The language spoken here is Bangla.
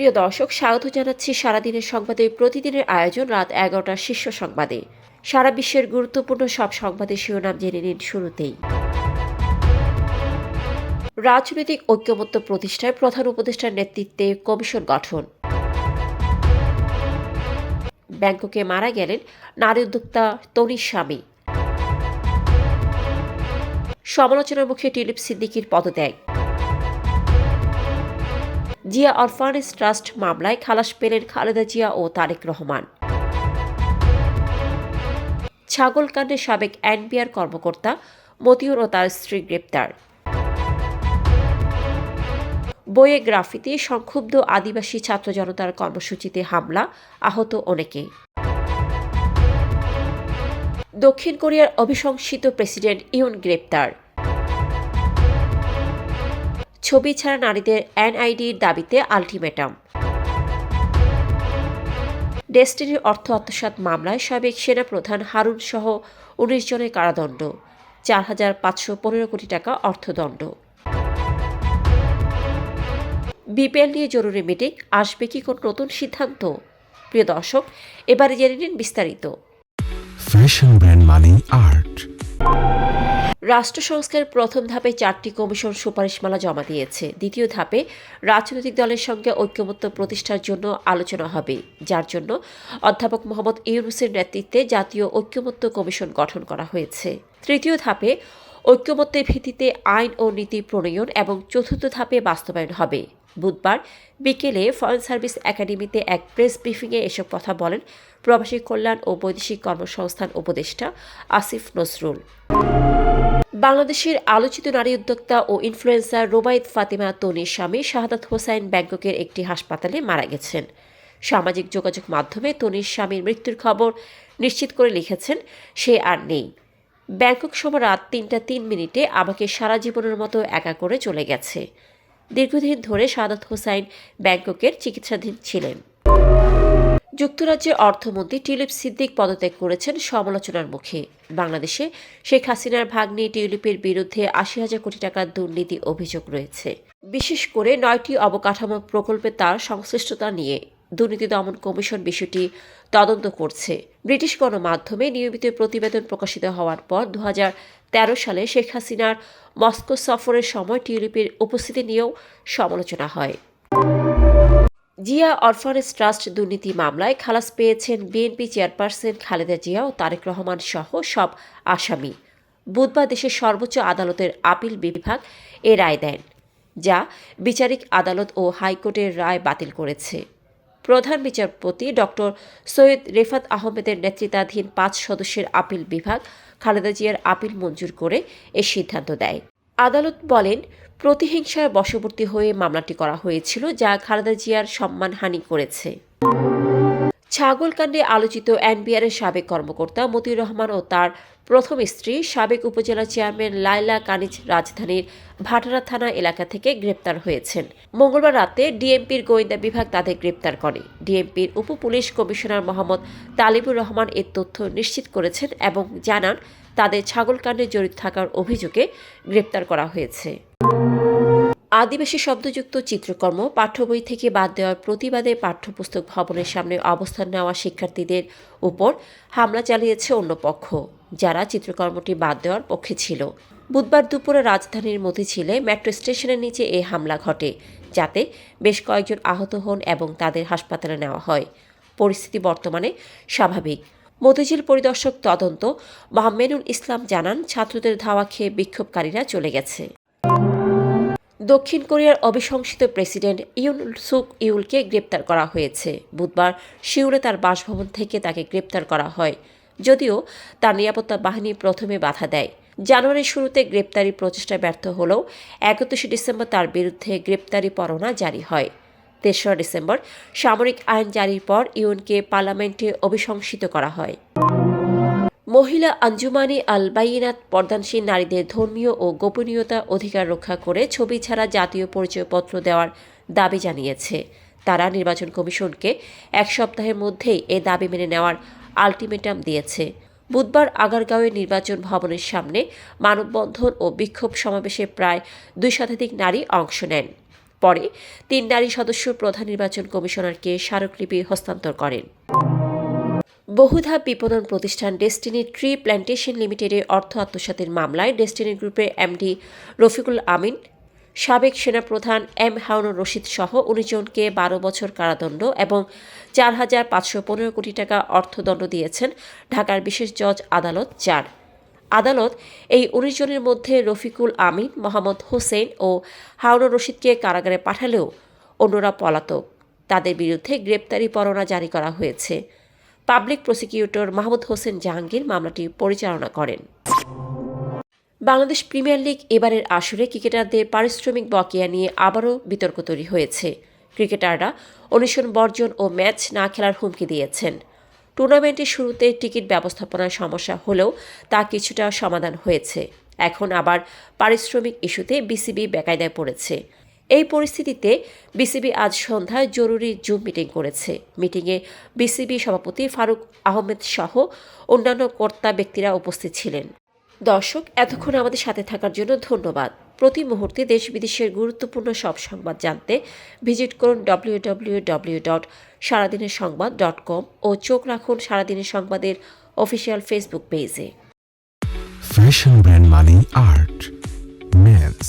প্রিয় দর্শক, স্বাগত জানাচ্ছি সারাদিনের সংবাদে। প্রতিদিনের আয়োজন রাত এগারোটার শীর্ষ সংবাদে। সারা বিশ্বের গুরুত্বপূর্ণ সব সংবাদের শিরোনাম জেনে নিন শুরুতেই। রাজনৈতিক ঐক্যমত্য প্রতিষ্ঠায় প্রধান উপদেষ্টার নেতৃত্বে কমিশন গঠন। ব্যাংককে মারা গেলেন নারী উদ্যোক্তা তনির স্বামী। সমালোচনার মুখে টিলিপ সিদ্দিকির পদত্যাগ। জিয়া অরফানেজ ট্রাস্ট মামলায় খালাস পেলেন খালেদা জিয়া ও তারেক রহমান। ছাগলকাণ্ডে সাবেক এনবিআর কর্মকর্তা মতিউর ও তার স্ত্রী গ্রেপ্তার। বইয়ে গ্রাফিতে, সংক্ষুব্ধ আদিবাসী ছাত্র জনতার কর্মসূচিতে হামলা, আহত অনেকে। দক্ষিণ কোরিয়ার অভিশংসিত প্রেসিডেন্ট ইউন গ্রেপ্তার। ছবি ছাড়া নারীদের এনআইডির দাবিতে আলটিমেটাম। ডেস্টিনির অর্থ আত্মসাৎ মামলায় সাবেক সেনাপ্রধান হারুন সহ উনিশ জনের কারাদণ্ড, চার হাজার পাঁচশো পনেরো কোটি টাকা অর্থদণ্ড। বিপিএল নিয়ে জরুরি মিটিং, আসবে কি কোন নতুন সিদ্ধান্ত? প্রিয় দর্শক, এবারে জেনে নিন বিস্তারিত। ফ্যাশন ব্র্যান্ড মানে আর্ট রাষ্ট্র সংস্কার প্রথম ধাপে চারটি কমিশন সুপারিশমালা জমা দিয়েছে। দ্বিতীয় ধাপে রাজনৈতিক দলের সঙ্গে ঐক্যমত্য প্রতিষ্ঠার জন্য আলোচনা হবে, যার জন্য অধ্যাপক মোহাম্মদ ইউনুসের নেতৃত্বে জাতীয় ঐক্যমত্য কমিশন গঠন করা হয়েছে। তৃতীয় ধাপে ঐক্যমত্যের ভিত্তিতে আইন ও নীতি প্রণয়ন এবং চতুর্থ ধাপে বাস্তবায়ন হবে। বুধবার বিকেলে ফরেন সার্ভিস একাডেমিতে এক প্রেস ব্রিফিংয়ে এসব কথা বলেন প্রবাসী কল্যাণ ও বৈদেশিক কর্মসংস্থান উপদেষ্টা আসিফ নজরুল। বাংলাদেশের আলোচিত নারী উদ্যোক্তা ও ইনফ্লুয়েন্সার রোবায়েত ফাতিমা তনির স্বামী শাহাদাত হোসাইন ব্যাংককের একটি হাসপাতালে মারা গেছেন। সামাজিক যোগাযোগ মাধ্যমে তনির স্বামীর মৃত্যুর খবর নিশ্চিত করে লিখেছেন, সে আর নেই। ব্যাংকক সময় রাত তিনটা তিন মিনিটে আমাকে সারা জীবনের মতো একা করে চলে গেছে। দীর্ঘদিন ধরে সাদাত হোসাইন ব্যাংককের চিকিৎসাধীন ছিলেন। যুক্তরাজ্যের অর্থমন্ত্রী টিউলিপ সিদ্দিক পদত্যাগ করেছেন সমালোচনার মুখে। বাংলাদেশে শেখ হাসিনার ভাগ্নে টিউলিপের বিরুদ্ধে আশি হাজার কোটি টাকার দুর্নীতি অভিযোগ রয়েছে। বিশেষ করে নয়টি অবকাঠামো প্রকল্পে তার সংশ্লিষ্টতা নিয়ে দুর্নীতি দমন কমিশন বিষয়টি তদন্ত করছে। ব্রিটিশ গণমাধ্যমে নিয়মিত প্রতিবেদন প্রকাশিত হওয়ার পর দু তেরো সালে শেখ হাসিনার মস্কো সফরের সময় টিউলিপের উপস্থিতি নিয়েও সমালোচনা হয়। জিয়া অরফানেজ ট্রাস্ট দুর্নীতি মামলায় খালাস পেয়েছেন বিএনপি চেয়ারপারসন খালেদা জিয়া ও তারেক রহমান সহ সব আসামি। বুধবার দেশের সর্বোচ্চ আদালতের আপিল বিভাগ এ রায় দেন, যা বিচারিক আদালত ও হাইকোর্টের রায় বাতিল করেছে। প্রধান বিচারপতি ডক্টর সৈয়দ রেফাত আহমেদের নেতৃত্বাধীন পাঁচ সদস্যের আপিল বিভাগ খালেদা জিয়ার আপিল মঞ্জুর করে এ সিদ্ধান্ত দেয়। আদালত বলেন প্রতিহিংসায় বশবর্তী হয়ে মামলাটি করা হয়েছিল যা খালেদা জিয়ার সম্মানহানি করেছে। ছাগলকাণ্ডে আলোচিত এনবিআরের সাবেক কর্মকর্তা মতিউর রহমান ও তার প্রথম স্ত্রী সাবেক উপজেলা চেয়ারম্যান লাইলা কানিজ রাজধানীর ভাটারা থানা এলাকা থেকে গ্রেপ্তার হয়েছেন। মঙ্গলবার রাতে ডিএমপির গোয়েন্দা বিভাগ তাদের গ্রেপ্তার করে। ডিএমপির উপ পুলিশ কমিশনার মোহাম্মদ তালিবুর রহমান এর তথ্য নিশ্চিত করেছেন এবং জানান, তাদের ছাগলকাণ্ডে জড়িত থাকার অভিযোগে গ্রেপ্তার করা হয়েছে। আদিবাসী শব্দযুক্ত চিত্রকর্ম পাঠ্য বই থেকে বাদ দেওয়ার প্রতিবাদে পাঠ্যপুস্তক ভবনের সামনে অবস্থান নেওয়া শিক্ষার্থীদের উপর হামলা চালিয়েছে অন্য পক্ষ, যারা চিত্রকর্মটি বাদ দেওয়ার পক্ষে ছিল। বুধবার দুপুরে রাজধানীর মতিঝিলে মেট্রো স্টেশনের নিচে এই হামলা ঘটে, যাতে বেশ কয়েকজন আহত হন এবং তাদের হাসপাতালে নেওয়া হয়। পরিস্থিতি বর্তমানে স্বাভাবিক। মতিঝিল পরিদর্শক তদন্ত মোহাম্মেনুল ইসলাম জানান, ছাত্রদের ধাওয়া খেয়ে বিক্ষোভকারীরা চলে গেছে। দক্ষিণ কোরিয়ার অভিশংসিত প্রেসিডেন্ট ইউন সুক ইউলকে গ্রেপ্তার করা হয়েছে। বুধবার সিউলে তার বাসভবন থেকে তাকে গ্রেপ্তার করা হয়, যদিও তার নিরাপত্তা বাহিনী প্রথমে বাধা দেয়। জানুয়ারির শুরুতে গ্রেপ্তারি প্রচেষ্টা ব্যর্থ হলেও একত্রিশে ডিসেম্বর তার বিরুদ্ধে গ্রেপ্তারি পরোয়ানা জারি হয়। তেসরা ডিসেম্বর সামরিক আইন জারির পর ইউনকে পার্লামেন্টে অভিশংসিত করা হয়। মহিলা আঞ্জুমানি আল বাইনাত পর্দানসীন নারীদের ধর্মীয় ও গোপনীয়তা অধিকার রক্ষা করে ছবি ছাড়া জাতীয় পরিচয়পত্র দেওয়ার দাবি জানিয়েছে। তারা নির্বাচন কমিশনকে এক সপ্তাহের মধ্যেই এ দাবি মেনে নেওয়ার আলটিমেটাম দিয়েছে। বুধবার আগারগাঁওয়ের নির্বাচন ভবনের সামনে মানববন্ধন ও বিক্ষোভ সমাবেশে প্রায় দুই শতাধিক নারী অংশ নেন। পরে তিন নারী সদস্য প্রধান নির্বাচন কমিশনারকে স্মারকলিপি হস্তান্তর করেন। বহুধাপ বিপণন প্রতিষ্ঠান ডেস্টিনি ট্রি প্ল্যান্টেশন লিমিটেডের অর্থ আত্মসাতের মামলায় ডেস্টিনি গ্রুপের এমডি রফিকুল আমিন, সাবেক সেনাপ্রধান এম হারুন রশিদ সহ উনিশ জনকে বারো বছর কারাদণ্ড এবং চার হাজার পাঁচশো পনেরো কোটি টাকা অর্থদণ্ড দিয়েছেন ঢাকার বিশেষ জজ আদালত চার। আদালত এই উনিশ জনের মধ্যে রফিকুল আমিন, মোহাম্মদ হোসেন ও হারুন রশিদকে কারাগারে পাঠালেও অন্যরা পলাতক। তাদের বিরুদ্ধে গ্রেপ্তারি পরোয়ানা জারি করা হয়েছে। পাবলিক প্রসিকিউটর মাহমুদ হোসেন জাহাঙ্গীর মামলাটি পরিচালনা করেন। বাংলাদেশ প্রিমিয়ার লিগ এবারের আসরে ক্রিকেটারদের পারিশ্রমিক বকেয়া নিয়ে আবারও বিতর্ক তৈরি হয়েছে। ক্রিকেটাররা অনুশীলন বর্জন ও ম্যাচ না খেলার হুমকি দিয়েছেন। টুর্নামেন্টের শুরুতে টিকিট ব্যবস্থাপনার সমস্যা হলেও তা কিছুটা সমাধান হয়েছে। এখন আবার পারিশ্রমিক ইস্যুতে বিসিবি বেকায়দায় পড়েছে। এই পরিস্থিতিতে বিসিবি আজ সন্ধ্যায় জরুরি জুম মিটিং করেছে। মিটিংয়ে বিসিবি সভাপতি ফারুক আহমেদ সহ অন্যান্য কর্তা ব্যক্তিরা উপস্থিত ছিলেন। দর্শক এতক্ষণ আমাদের সাথে থাকার জন্য ধন্যবাদ। প্রতি মুহূর্তে দেশ বিদেশের গুরুত্বপূর্ণ সব সংবাদ জানতে ভিজিট করুন ডব্লিউ ডব্লিউ ডব্লিউ ডট সারাদিনের সংবাদ ডট কম ও চোখ রাখুন সারাদিনের সংবাদের অফিসিয়াল ফেসবুক পেজে। Brand money art. Men's,